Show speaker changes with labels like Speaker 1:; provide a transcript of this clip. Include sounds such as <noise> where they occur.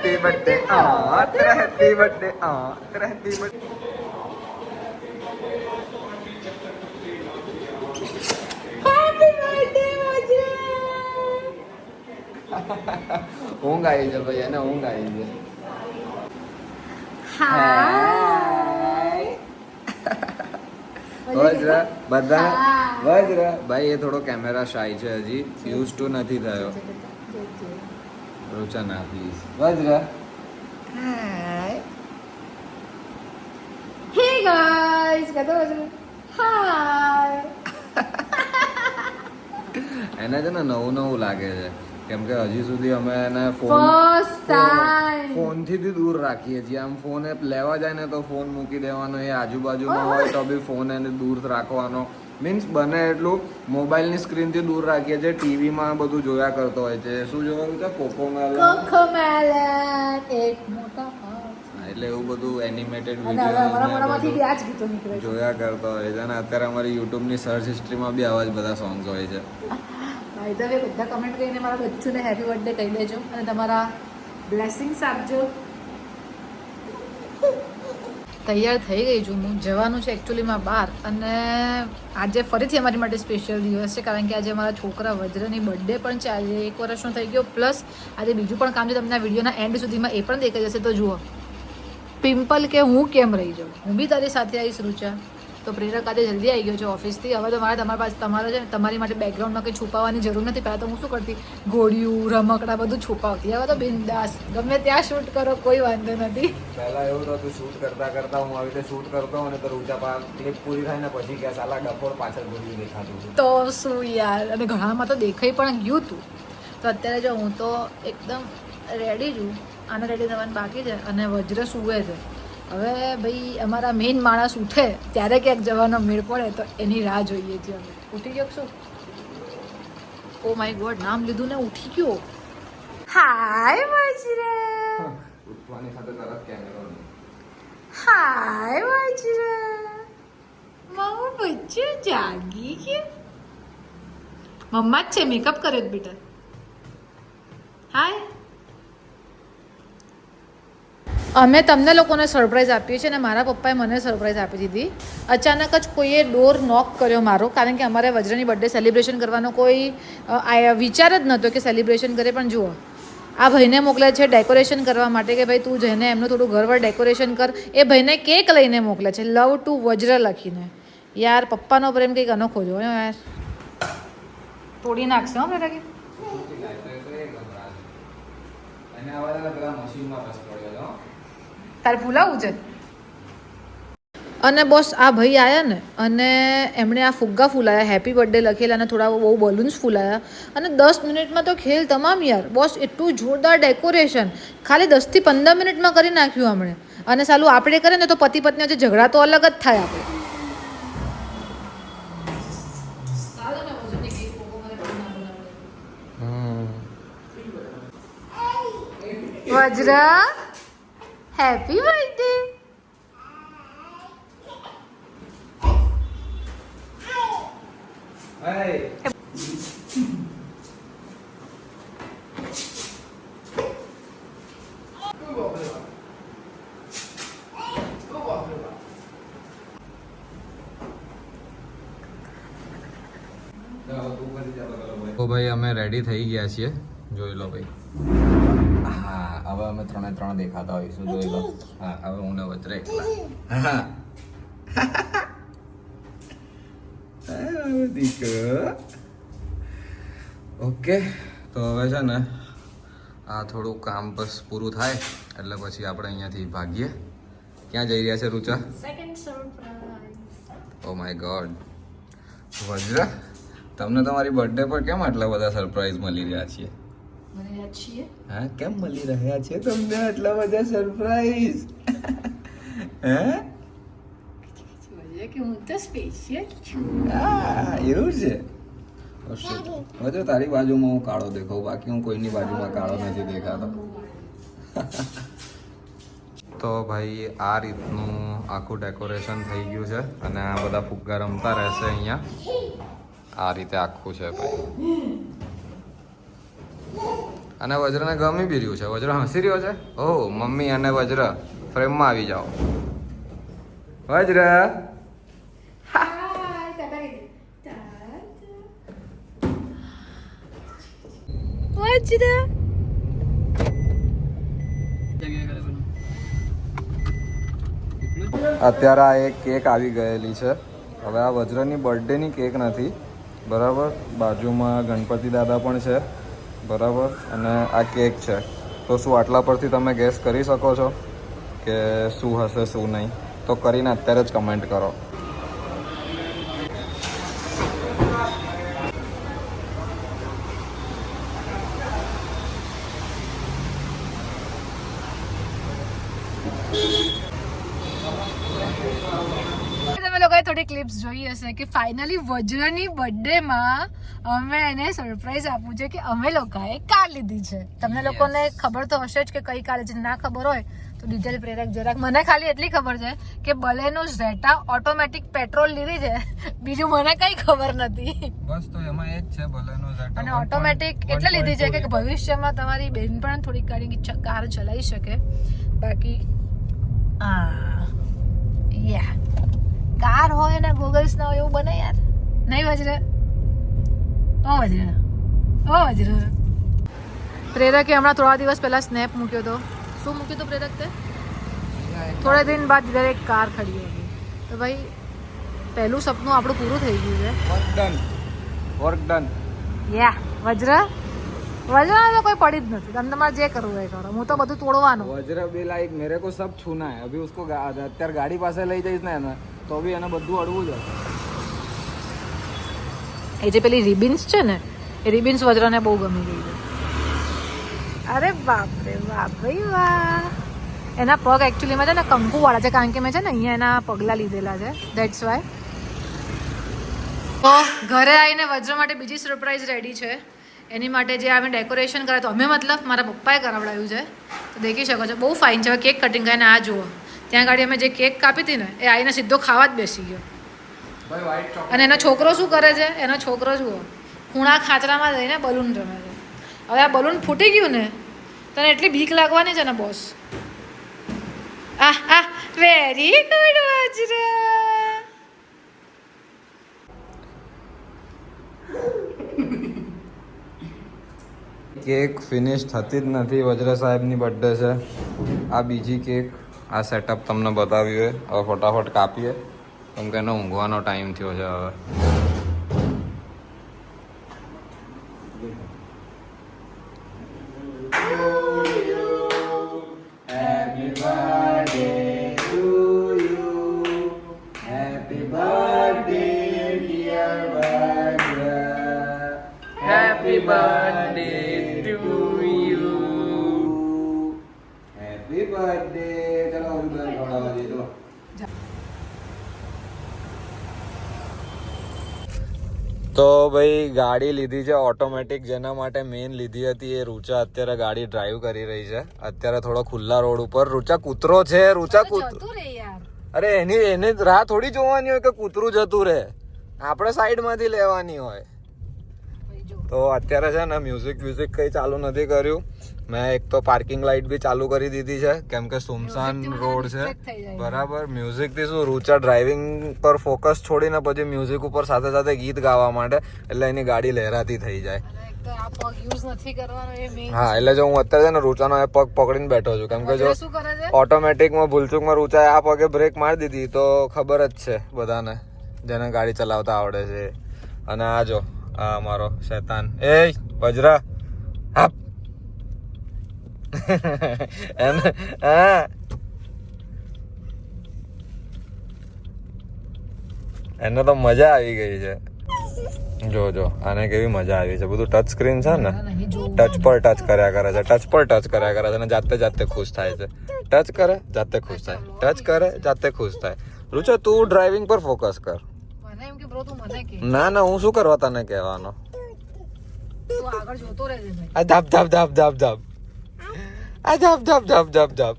Speaker 1: Happy birthday आ तेरा happy birthday आ तेरा happy birthday ઊંઘ આવી છે ભાઈ એને ઊંઘ આવી છે વજ્ર બધા વજ્ર ભાઈ એ થોડો કેમેરા શાય છે હજી યુઝ ટુ નથી થયો રૂચા ના પ્લીઝ વજ્ર
Speaker 2: હે ગાઈસ કહેતો હતો? હાય <laughs>
Speaker 1: એને છે ને નવું નવું લાગે છે. કેમ કે હજી સુધી અમે એને ફોન ફોનથી દૂર રાખીએ છીએ. આમ ફોન લેવા જાય ને તો ફોન મૂકી દેવાનો એ આજુબાજુમાં હોય તો બી ફોન એને દૂર રાખવાનો. મીન્સ બને એટલું મોબાઈલની સ્ક્રીનથી દૂર રાખીએ છીએ ટીવીમાં બધું જોયા કરતો હોય છે. શું જોવાનું છે?
Speaker 2: હાથ.
Speaker 1: એટલે એવું બધું એનિમેટેડ વીડિયો જોયા કરતો હોય છે અને અત્યારે અમારી યુટ્યુબની સર્ચ હિસ્ટ્રીમાં બી આવા જ બધા સોંગ્સ હોય છે.
Speaker 2: ભાઈ ધ વે બધા કમેન્ટ કરીને મારા બચ્ચુને હેપી બર્થડે કહી દેજો અને તમારા બ્લેસિંગ્સ આપજો. તૈયાર થઈ ગઈ છું. હું જવાનું છે એકચ્યુઅલીમાં બહાર અને આજે ફરીથી અમારી માટે સ્પેશિયલ દિવસ છે કારણ કે આજે અમારા છોકરા વજ્રની બર્થડે પણ છે. આજે એક વર્ષનો થઈ ગયો. પ્લસ આજે બીજું પણ કામ છે. તમને વિડીયોના એન્ડ સુધીમાં એ પણ દેખાઈ જશે. તો જુઓ. પિમ્પલ કે હું કેમ રહી જાઉં? હું બી તારી સાથે આવીશ રૂચા તો પ્રેરક આજે જલ્દી આવી ગયો છે ઓફિસથી. હવે તો મારે તમારા પાસે તમારે છે તમારી માટે બેકગ્રાઉન્ડમાં કંઈ છુપાવવાની જરૂર નથી. પહેલાં તો હું શું કરતી? ઘોડિયું રમકડા બધું છુપાવતી. હવે તો બિંદાસ. ગમે ત્યાં શૂટ કરો કોઈ વાંધો નથી.
Speaker 1: પહેલાં એવું હતું શૂટ કરતા કરતા હું આવી રીતે શૂટ કરતો અને તો ઊંચા પા ક્લિપ પૂરી થાય ને પછી કે સાલા ડફોર પાછળ ઘોડિયું દેખાતું
Speaker 2: તો શું યાર? અને ઘણામાં તો દેખાઈ પણ ગયું હતું તો અત્યારે જો હું તો એકદમ રેડી છું. આને રેડી થવાનું બાકી છે અને વજ્ર સૂવે છે. હવે ભાઈ અમારા મેઇન માણસ ઉઠે ત્યારે ક્યાંક જવાનો મેળ પડે તો એની રાહ જોઈએ છીએ અમે. ઉઠી ગયો શું? ઓ માય ગોડ નામ લીધું ને ઉઠી ગયો. હાય વાજરે.
Speaker 1: ઉઠવાની સાથે તરત કેમેરો
Speaker 2: હાય વાજરે. મારું બચ્ચું જાગી ગયું. મમ્મા જ છે મેકઅપ કર્યો જ બેટા હાય અમે તમને લોકોને સરપ્રાઈઝ આપીએ છીએ અને મારા પપ્પાએ મને સરપ્રાઈઝ આપી દીધી. અચાનક જ કોઈએ ડોર નોક કર્યો મારો, કારણ કે અમારે વજ્રની બર્થડે સેલિબ્રેશન કરવાનો કોઈ વિચાર જ નહોતો કે સેલિબ્રેશન કરે, પણ જુઓ. આ ભાઈને મોકલે છે ડેકોરેશન કરવા માટે કે ભાઈ તું જઈને એમનું થોડું ઘરવાર ડેકોરેશન કર, એ ભાઈને કેક લઈને મોકલે છે. લવ ટુ વજ્ર લખીને. યાર, પપ્પાનો પ્રેમ કંઈક અનોખો જો યાર. તોડી નાખશે હો કે
Speaker 1: એને આવા પેલા મશીનમાં રસ પડ્યો હતો
Speaker 2: તારે ભૂલાવું છે અને બોસ આ ભાઈ આવ્યા ને અને એમણે આ ફુગ્ગા ફૂલાયા હેપી બર્થડે લખેલા અને થોડા બહુ બલૂન્સ ફૂલાયા. અને દસ મિનિટમાં તો ખેલ તમામ યાર. બોસ એટલું જોરદાર ડેકોરેશન ખાલી દસથી પંદર મિનિટમાં કરી નાખ્યું હમણે અને સાલું આપણે કરે ને તો પતિ પત્ની વચ્ચે ઝઘડા તો અલગ જ થાય આપણે. વજ્ર? Happy birthday
Speaker 1: Hey. તો ભાઈ અમે રેડી થઈ ગયા છીએ. જોઈ લો ભાઈ. હા હવે અમે ત્રણે ત્રણ દેખાતા હોઈશું જોઈ લો. હા હવે હું ને વચ્ચે એકલા ઓકે તો હવે છે ને આ થોડું કામ બસ પૂરું થાય એટલે પછી આપણે અહીંયાથી ભાગીએ. ક્યાં જઈ રહ્યા છે રૂચા ઓ માય ગોડ વજ્ર તમને તમારી બર્થડે પર કેમ આટલા બધા સરપ્રાઈઝ મળી રહ્યા છીએ? હા કેમ મળી રહ્યા છે તમને? આટલા બધા સરપ્રાઈઝ હે?
Speaker 2: કે હું તો સ્પેશિયલ છું.
Speaker 1: આ, એવું છે. તારી બાજુમાં હું કાળો દેખાઉં બાકી હું કોઈની બાજુમાં કાળો નથી દેખાતો. તો ભાઈ આ રીતનું આખું ડેકોરેશન થઈ ગયું છે અને આ બધા ફુગ્ગા રમતા રહેશે અહીંયા. આ રીતે આખું છે ભાઈ. અને વજ્રને ગમી બી રહ્યું છે. વજ્ર હસી રહ્યો છે? ઓ મમ્મી અને વજ્ર ફ્રેમમાં આવી જાઓ. વજ્ર.
Speaker 2: વજ્ર.
Speaker 1: અત્યારે આ એક કેક આવી ગયેલી છે. હવે આ વજ્રની બર્થડેની કેક નથી. બરાબર? બાજુમાં ગણપતિ દાદા પણ છે. બરાબર? અને આ કેક છે. તો શું આટલા પરથી તમે ગેસ કરી શકો છો કે શું હશે, શું નહીં? તો કરીને અત્યારે જ કમેન્ટ કરો.
Speaker 2: તમે થોડી ક્લિપ્સ જોઈ હશે કે ફાઇનલી વજ્રની બર્થડેમાં અમે એને સરપ્રાઈઝ આપવું છે કે અમે લોકોએ કાર લીધી છે. તમને લોકોને ખબર તો હશે જ કે કઈ કાર છે. ના ખબર હોય તો ડિટેલ પ્રેરક જરાક. મને ખાલી એટલી ખબર છે કે બલેનો ઝેટા ઓટોમેટિક પેટ્રોલ લીધી છે. <laughs> બીજું મને કઈ ખબર નથી.
Speaker 1: બસ તો એમાં એ જ છે ઝેટા
Speaker 2: અને ઓટોમેટિક એટલે લીધી છે કે ભવિષ્યમાં તમારી બેન પણ થોડીક ગાડી ચ- કાર ચલાવી શકે. બાકી આ યા કાર હોય ને ગોગલ્સ ના હોય એવું બને યાર. નહીં વજરે ઓ વજરે ઓ વજરે પ્રેરકે હમણાં થોડા દિવસ પહેલા સ્નેપ મૂક્યો હતો શું મૂક્યું હતું પ્રેરક? તે થોડા દિન બાદ દરેક એક કાર ખડી હતી તો ભાઈ પહેલું સપનું આપણું પૂરું થઈ ગયું છે.
Speaker 1: વર્ક ડન વર્ક ડન
Speaker 2: યા વજ્ર? વજરામાં કોઈ પડી જ નથી. તમને તમારે જે કરવું હોય કરો. હું તો બધું તોડવાનું.
Speaker 1: વજરા બી લાઈક મેરે કો સબ છૂના હે. અભી ઉસકો અત્યારે ગાડી પાસે લઈ જઈશ ને એને તો બી એને બધું અડવું જ
Speaker 2: એ જે પેલી રિબિન્સ છે ને એ રિબિન્સ વજરાને બહુ ગમી ગઈ છે. અરે બાપ રે બાપ ભાઈ વાહ. એના પગ એકચ્યુઅલીમાં છે ને કંકુવાળા છે કારણ કે મેં છે ને અહીંયા એના પગલાં લીધેલા છે. દેટ્સ વાય તો ઘરે આવીને વજ્ર માટે બીજી સરપ્રાઈઝ રેડી છે. એની માટે જે અમે ડેકોરેશન કરાય તો અમે મતલબ મારા પપ્પાએ કરાવડાવ્યું છે. તો દેખી શકો છો બહુ ફાઇન છે. હવે કેક કટિંગ કરીને આ જુઓ. ત્યાં ગાડી અમે જે કેક કાપી હતી ને એ આવીને સીધો ખાવા જ બેસી ગયો. અને એનો છોકરો શું કરે છે? એનો છોકરો જુઓ. ખૂણા ખાંચરામાં જઈને બલૂન રમે છે. હવે આ બલૂન ફૂટી ગયું ને તને એટલી બીક લાગવાની છે ને boss ah ah very good Vajra.
Speaker 1: Cake finish થતી જ નથી. વજ્ર સાહેબની બર્થડે છે. આ બીજી કેક, આ સેટઅપ તમને બતાવ્યું હવે ફટાફટ કાપીએ. કેમ કે એનો ઊંઘવાનો ટાઈમ થયો છે હવે. તો ભાઈ ગાડી લીધી છે ઓટોમેટિક જેના માટે મેઇન લીધી હતી એ રૂચા અત્યારે ગાડી ડ્રાઈવ કરી રહી છે. અત્યારે થોડો ખુલ્લા રોડ ઉપર. રૂચા કૂતરો છે? રૂચા કૂતરો અરે એની એને રાહ થોડી જોવાની હોય કે કૂતરું જતું રહે? આપણે સાઈડમાંથી લેવાની હોય. તો અત્યારે છે ને મ્યુઝિક મ્યુઝિક કંઈ ચાલુ નથી કર્યું. મેં એક તો પાર્કિંગ લાઇટ બી ચાલુ કરી દીધી છે કેમ કે સુમસાન રોડ છે. બરાબર મ્યુઝિકથી શું રૂચા ડ્રાઇવિંગ પર ફોકસ છોડીને પછી મ્યુઝિક ઉપર સાથે સાથે ગીત ગાવા માટે એટલે એની ગાડી લહેરાતી થઈ જાય. હા એટલે જો હું અત્યારે છે ને રૂચાનો એ પગ પકડીને બેઠો છું. કેમ કે જો ઓટોમેટિકમાં ભૂલચૂકમાં રૂચાએ આ પગે બ્રેક મારી દીધી તો ખબર જ છે બધાને જેને ગાડી ચલાવતા આવડે છે. અને આ જો આ અમારો શેતાન એ વજરા એને હા એને તો મજા આવી ગઈ છે. જો જો. આને કેવી મજા આવી છે. બધું ટચ સ્ક્રીન છે ને? ટચ પર ટચ કર્યા કરે છે. ટચ પર ટચ કર્યા કરે છે અને જાતે જાતે ખુશ થાય છે. ટચ કરે જાતે ખુશ થાય. ટચ કરે જાતે ખુશ થાય. રૂચો તું ડ્રાઇવિંગ પર ફોકસ કર.
Speaker 2: એમ તું મને કે.
Speaker 1: ના ના હું શું કરવા તને કહેવાનો?
Speaker 2: તું આગળ જોતો રહેજે ભાઈ.
Speaker 1: આ ધાપ ધાપ ધાપ ધાપ ધાપ. આ ધાપ ધાપ ધાપ ધાપ ધાપ.